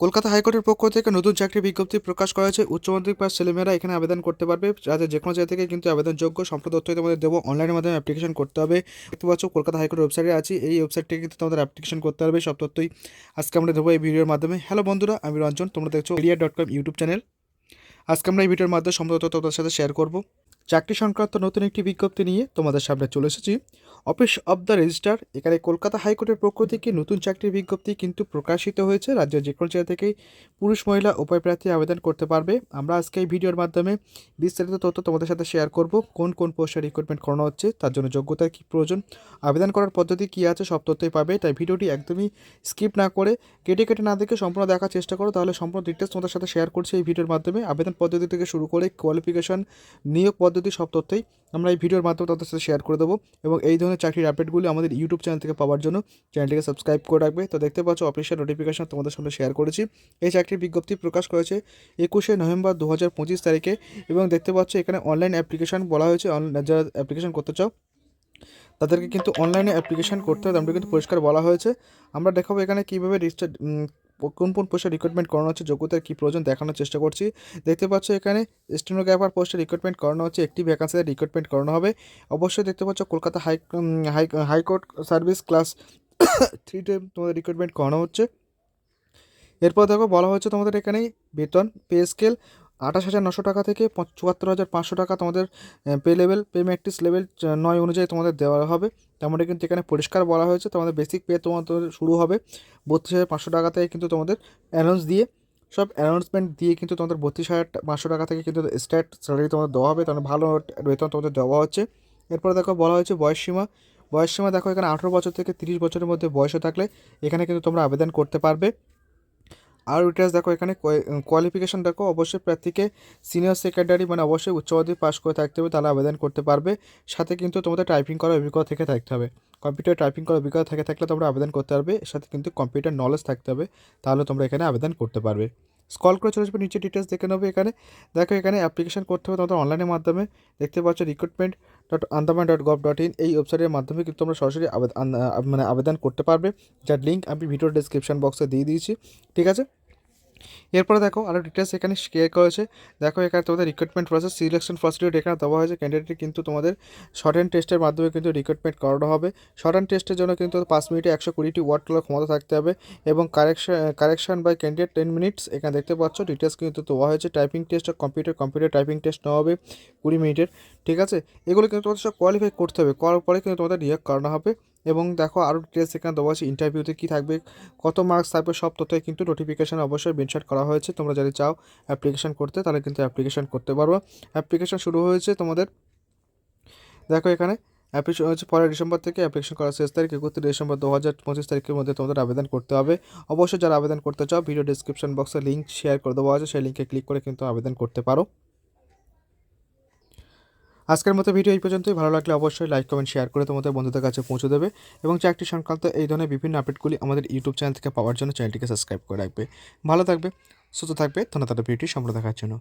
কলকাতা হাইকোর্টের পক্ষ থেকে নতুন চাকরি বিজ্ঞপ্তি প্রকাশ করা হয়েছে। উচ্চ মাধ্যমিক পাস ছেলেমেয়েরা এখানে আবেদন করতে পারবে। যাতে যে কোনো জায়গা থেকে কিন্তু আবেদনযোগ্য সম্পূর্ণ তথ্য তোমাদের দেবো। অনলাইনের মাধ্যমে অ্যাপ্লিকেশন করতে হবে। দেখতে পাচ্ছ, কলকাতা হাইকোর্টের ওয়েবসাইটে আছে। এই ওয়েবসাইট থেকে কিন্তু তোমাদের অ্যাপ্লিকেশন করতে হবে। সব তথ্যই আজকে আমরা দেবো এই ভিডিওর মাধ্যমে। হ্যালো বন্ধুরা, আমি রঞ্জন। তোমরা দেখছ area dot com YouTube channel আজকে আমরা এই ভিডিওর মাধ্যমে সম্পূর্ণ তথ্য তোমাদের সাথে শেয়ার করব। চাকরি সংক্রান্ত নতুন একটি বিজ্ঞপ্তি নিয়ে তোমাদের সামনে চলে এসেছি। অফিস অব দ্য রেজিস্ট্রার এখানে কলকাতা হাইকোর্টের পক্ষ থেকে নতুন চাকরির বিজ্ঞপ্তি কিন্তু প্রকাশিত হয়েছে। রাজ্যের যে কোনো জায়গা থেকেই পুরুষ, মহিলা উভয় প্রার্থী আবেদন করতে পারবে। আমরা আজকে এই ভিডিওর মাধ্যমে বিস্তারিত তথ্য তোমাদের সাথে শেয়ার করব, কোন কোন পোস্টে রিক্রুটমেন্ট করানো হচ্ছে, তার জন্য যোগ্যতার কী প্রয়োজন, আবেদন করার পদ্ধতি কী আছে, সব তথ্যই পাবে। তাই ভিডিওটি একদমই স্কিপ না করে কেটে কেটে না দেখে সম্পূর্ণ দেখার চেষ্টা করো, তাহলে সম্পূর্ণ ডিটেলস তোমাদের সাথে শেয়ার করছি এই ভিডিওর মাধ্যমে। আবেদন পদ্ধতি থেকে শুরু করে কোয়ালিফিকেশন নিয়োগ পদ্ধতি সব তথ্যই আমরা এই ভিডিওর মাধ্যমে তাদের সাথে শেয়ার করে দেবো এবং এই ধরনের চাকরির আপডেটগুলি আমাদের ইউটিউব চ্যানেল থেকে পাওয়ার জন্য চ্যানেলটিকে সাবস্ক্রাইব করে রাখবে। তো দেখতে পাচ্ছ অফিসিয়াল নোটিফিকেশন তোমাদের সামনে শেয়ার করেছি। এই চাকরির বিজ্ঞপ্তি প্রকাশ করেছে একুশে নভেম্বর দু হাজার পঁচিশ তারিখে এবং দেখতে পাচ্ছ, এখানে অনলাইন অ্যাপ্লিকেশন বলা হয়েছে। যারা অ্যাপ্লিকেশন করতে চাও, তাদেরকে কিন্তু অনলাইনে অ্যাপ্লিকেশান করতে হবে। আমরা কিন্তু পরিষ্কার বলা হয়েছে। আমরা দেখাবো এখানে কীভাবে রেজিস্টার কোন কোন পোস্টে রিক্রুটমেন্ট করানো হচ্ছে, যোগ্যতার কী প্রয়োজন দেখানোর চেষ্টা করছি। দেখতে পাচ্ছ এখানে স্টেনোগ্রাফার পোস্টে রিক্রুটমেন্ট করানো হচ্ছে, একটি ভ্যাকান্সিতে রিক্রুটমেন্ট করানো হবে। অবশ্যই দেখতে পাচ্ছ Kolkata high high high court service class থ্রিতে তোমাদের রিক্রুটমেন্ট করানো হচ্ছে। এরপর দেখো বলা হচ্ছে তোমাদের এখানে বেতন পে স্কেল আঠাশ হাজার নশো টাকা থেকে চুয়াত্তর হাজার পাঁচশো টাকা তোমাদের pay level pay matrix level নয় অনুযায়ী তোমাদের দেওয়া হবে। তেমনই কিন্তু এখানে পরিষ্কার বলা হয়েছে। তোমাদের বেসিক পে তোমাদের শুরু হবে বত্রিশ হাজার পাঁচশো টাকা থেকে কিন্তু তোমাদের অ্যানাউন্স দিয়ে। সব অ্যানাউন্সমেন্ট দিয়ে কিন্তু তোমাদের বত্রিশ হাজার পাঁচশো টাকা থেকে কিন্তু স্ট্যাট স্যালারি তোমাদের দেওয়া হবে। তাহলে ভালো বেতন তোমাদের দেওয়া হচ্ছে। এরপরে দেখো বলা হয়েছে বয়সসীমা বয়সসীমা দেখো এখানে আঠেরো বছর থেকে তিরিশ বছরের মধ্যে বয়স থাকলে এখানে কিন্তু তোমরা আবেদন করতে পারবে। আর ডিটেলস দেখো, এখানে কোয়ালিফিকেশন দেখো, অবশ্যই প্রার্থীকে সিনিয়র সেকেন্ডারি মানে অবশ্যই উচ্চ মাধ্যমিক পাস করে থাকতে হবে, তাহলে আবেদন করতে পারবে। সাথে কিন্তু তোমাদের টাইপিং করার অভিজ্ঞতা থেকে থাকতে হবে। কম্পিউটার টাইপিং করার অভিজ্ঞতা থেকে থাকলে তোমরা আবেদন করতে পারবে সাথে কিন্তু কম্পিউটার নলেজ থাকতে হবে, তাহলে তোমরা এখানে আবেদন করতে পারবে। স্কল করে চলে আসবে, নিচে ডিটেলস দেখে নেবে এখানে। দেখো এখানে অ্যাপ্লিকেশন করতে হবে তোমাদের অনলাইনের মাধ্যমে। দেখতে পাচ্ছ recruitment dot Andaman dot gov dot in এই ওয়েবসাইটের মাধ্যমে কিন্তু তোমরা সরাসরি মানে আবেদন করতে পারবে। যার লিঙ্ক আমি ভিডিও ডিসক্রিপশান বক্সে দিয়ে দিয়েছি। ঠিক আছে? এরপরে দেখো আরও ডিটেলস এখানে শেয়ার করেছে দেখো এখানে তোমাদের রিক্রুটমেন্ট প্রসেস সিলেকশন প্রসিডিউর এখানে দেওয়া হয়েছে। ক্যান্ডিডেট কিন্তু তোমাদের শর্ট হ্যান্ড টেস্টের মাধ্যমে কিন্তু রিক্রুটমেন্ট করানো হবে। শর্ট হ্যান্ড টেস্টের জন্য কিন্তু পাঁচ মিনিটে একশো কুড়িটি ওয়ার্ড তোলার ক্ষমতা থাকতে হবে এবং correction correction by candidate ten minutes এখানে দেখতে পাচ্ছ। ডিটেলস কিন্তু দেওয়া হয়েছে। Typing test computer computer typing test নেওয়া হবে কুড়ি মিনিটের। ঠিক আছে? এগুলো কিন্তু তোমাদের সব কোয়ালিফাই করতে হবে। করার পরে কিন্তু তোমাদের নিয়োগ করানো হবে। এবং দেখো আরও ডিটেলস এখানে দেওয়া আছে ইন্টারভিউতে কী থাকবে, কত মার্কস থাকবে, সব তথ্যই কিন্তু নোটিফিকেশান অবশ্যই মেনশন করা হয়েছে। তোমরা যদি চাও অ্যাপ্লিকেশন করতে, তাহলে কিন্তু অ্যাপ্লিকেশন করতে পারব অ্যাপ্লিকেশন শুরু হয়েছে তোমাদের, দেখো এখানে অ্যাপ্লিকেশন হচ্ছে পরের ডিসেম্বর থেকে অ্যাপ্লিকেশন করার শেষ তারিখ, একত্রিশ ডিসেম্বর দু হাজার পঁচিশ তারিখের মধ্যে তোমাদের আবেদন করতে হবে। অবশ্যই যারা আবেদন করতে চাও ভিডিও ডিসক্রিপশন বক্সে লিঙ্ক শেয়ার করে দেওয়া আছে, সেই লিঙ্কে ক্লিক করে কিন্তু আবেদন করতে পারো। আজকের মতো ভিডিও এই পর্যন্তই। ভালো লাগলে অবশ্যই লাইক কমেন্ট শেয়ার করে তোমাদের বন্ধুদের কাছে পৌঁছে দেবে এবং চাকরি সংক্রান্ত এই ধরনের বিভিন্ন আপডেটগুলি আমাদের ইউটিউব চ্যানেল থেকে পাওয়ার জন্য চ্যানেলটিকে সাবস্ক্রাইব করে রাখবে। ভালো থাকবে, সুস্থ থাকবে, ধন্যবাদ, ভিডিওটি সম্পূর্ণ দেখার জন্য।